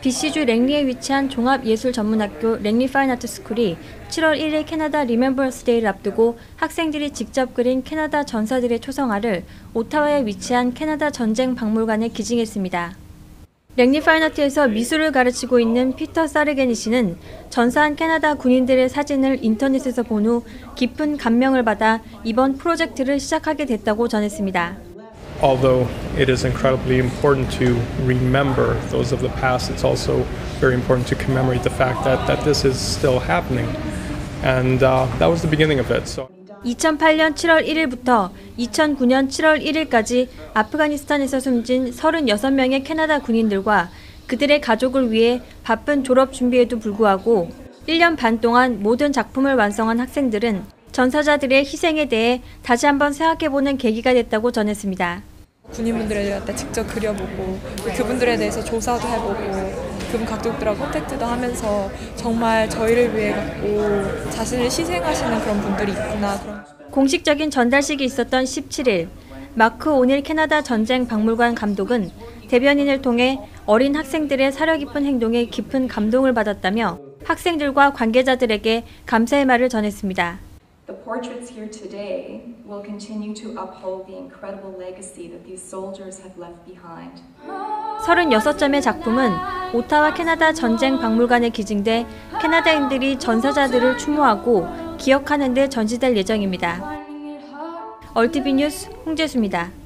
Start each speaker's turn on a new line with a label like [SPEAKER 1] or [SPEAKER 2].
[SPEAKER 1] BC주 랭리에 위치한 종합예술전문학교 랭리 파인아트 스쿨이 7월 1일 캐나다 리멤버스 데이를 앞두고 학생들이 직접 그린 캐나다 전사들의 초성화를 오타와에 위치한 캐나다 전쟁 박물관에 기증했습니다. 랭리 파인아트에서 미술을 가르치고 있는 피터 사르게니 씨는 전사한 캐나다 군인들의 사진을 인터넷에서 본 후 깊은 감명을 받아 이번 프로젝트를 시작하게 됐다고 전했습니다.
[SPEAKER 2] Although it is incredibly important to remember those of the past, it's also very important to commemorate the fact that, that this is still happening. And uh, that was the beginning of it. So
[SPEAKER 1] 2008년 7월 1일부터 2009년 7월 1일까지 아프가니스탄에서 숨진 36명의 캐나다 군인들과 그들의 가족을 위해 바쁜 졸업 준비에도 불구하고 1년 반 동안 모든 작품을 완성한 학생들은 전사자들의 희생에 대해 다시 한번 생각해보는 계기가 됐다고 전했습니다.
[SPEAKER 3] 군인분들한테 직접 그려보고 그분들에 대해서 조사도 해보고 그분 가족들하고 컨택트도 하면서 정말 저희를 위해 갖고 자신을 희생하시는 그런 분들이 있구나 그런
[SPEAKER 1] 공식적인 전달식이 있었던 17일, 마크 오닐 캐나다 전쟁 박물관 감독은 대변인을 통해 어린 학생들의 사려 깊은 행동에 깊은 감동을 받았다며 학생들과 관계자들에게 감사의 말을 전했습니다.
[SPEAKER 4] Portraits here today will continue to uphold the incredible legacy that these soldiers have left behind.
[SPEAKER 1] 36점의 작품은 오타와 캐나다 전쟁 박물관에 기증돼 캐나다인들이 전사자들을 추모하고 기억하는 데 전시될 예정입니다. 얼티비 뉴스 홍재수입니다.